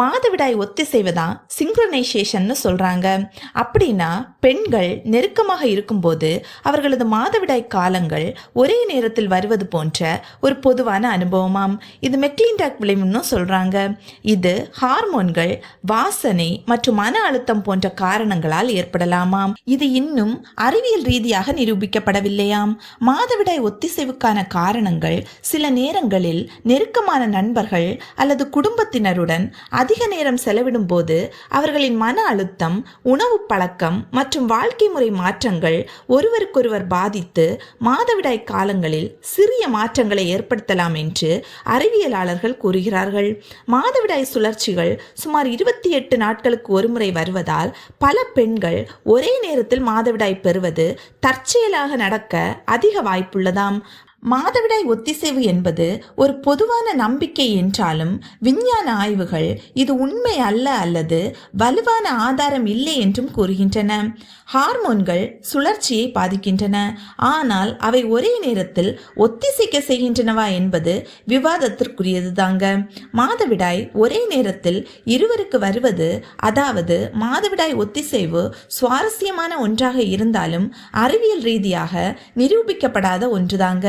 மாதவிடாய் ஒத்திசைவு தான் சிங்க்ரனைசேஷன்னு சொல்கிறாங்க அப்படின்னா பெண்கள் நெருக்கமாக இருக்கும்போது அவர்களது மாதவிடாய் காலங்கள் ஒரே நேரத்தில் வருவது போன்ற ஒரு பொதுவான அனுபவமாம். இது மெக்லின்டாக் விளைவுன்னு சொல்கிறாங்க இது ஹார்மோன்கள் வாசனை மற்றும் மன அழுத்தம் போன்ற காரணங்களால் ஏற்படலாமாம். இது இன்னும் அறிவியல் ரீதியாக நிரூபிக்கப்படவில்லையாம். மாதவிடாய் ஒத்திசைவுக்கான காரணங்கள் சில நேரங்களில் நெருக்கமான நண்பர்கள் அல்லது குடும்பத்தினருடன் அதிக நேரம் செலவிடும் போது அவர்களின் மன அழுத்தம் உணவு பழக்கம் மற்றும் வாழ்க்கை முறை மாற்றங்கள் ஒருவருக்கொருவர் பாதித்து மாதவிடாய் காலங்களில் சிறிய மாற்றங்களை ஏற்படுத்தலாம் என்று அறிவியலாளர்கள் கூறுகிறார்கள். மாதவிடாய் சுழற்சிகள் சுமார் இருபத்தி எட்டு நாட்களுக்கு ஒருமுறை வருவதால் பல பெண்கள் ஒரே நேரத்தில் மாதவிடாய் பெறுவது தற்செயலாக நடக்க அதிக வாய்ப்புள்ளதாம். மாதவிடாய் ஒத்திசைவு என்பது ஒரு பொதுவான நம்பிக்கை என்றாலும் விஞ்ஞான ஆய்வுகள் இது உண்மை அல்ல அல்லது வலுவான ஆதாரம் இல்லை என்றும் கூறுகின்றன. ஹார்மோன்கள் சுழற்சியை பாதிக்கின்றன. ஆனால் அவை ஒரே நேரத்தில் ஒத்திசைக்க செய்கின்றனவா என்பது விவாதத்திற்குரியது தாங்க மாதவிடாய் ஒரே நேரத்தில் இருவருக்கு வருவது அதாவது மாதவிடாய் ஒத்திசைவு சுவாரஸ்யமான ஒன்றாக இருந்தாலும் அறிவியல் ரீதியாக நிரூபிக்கப்படாத ஒன்றுதாங்க.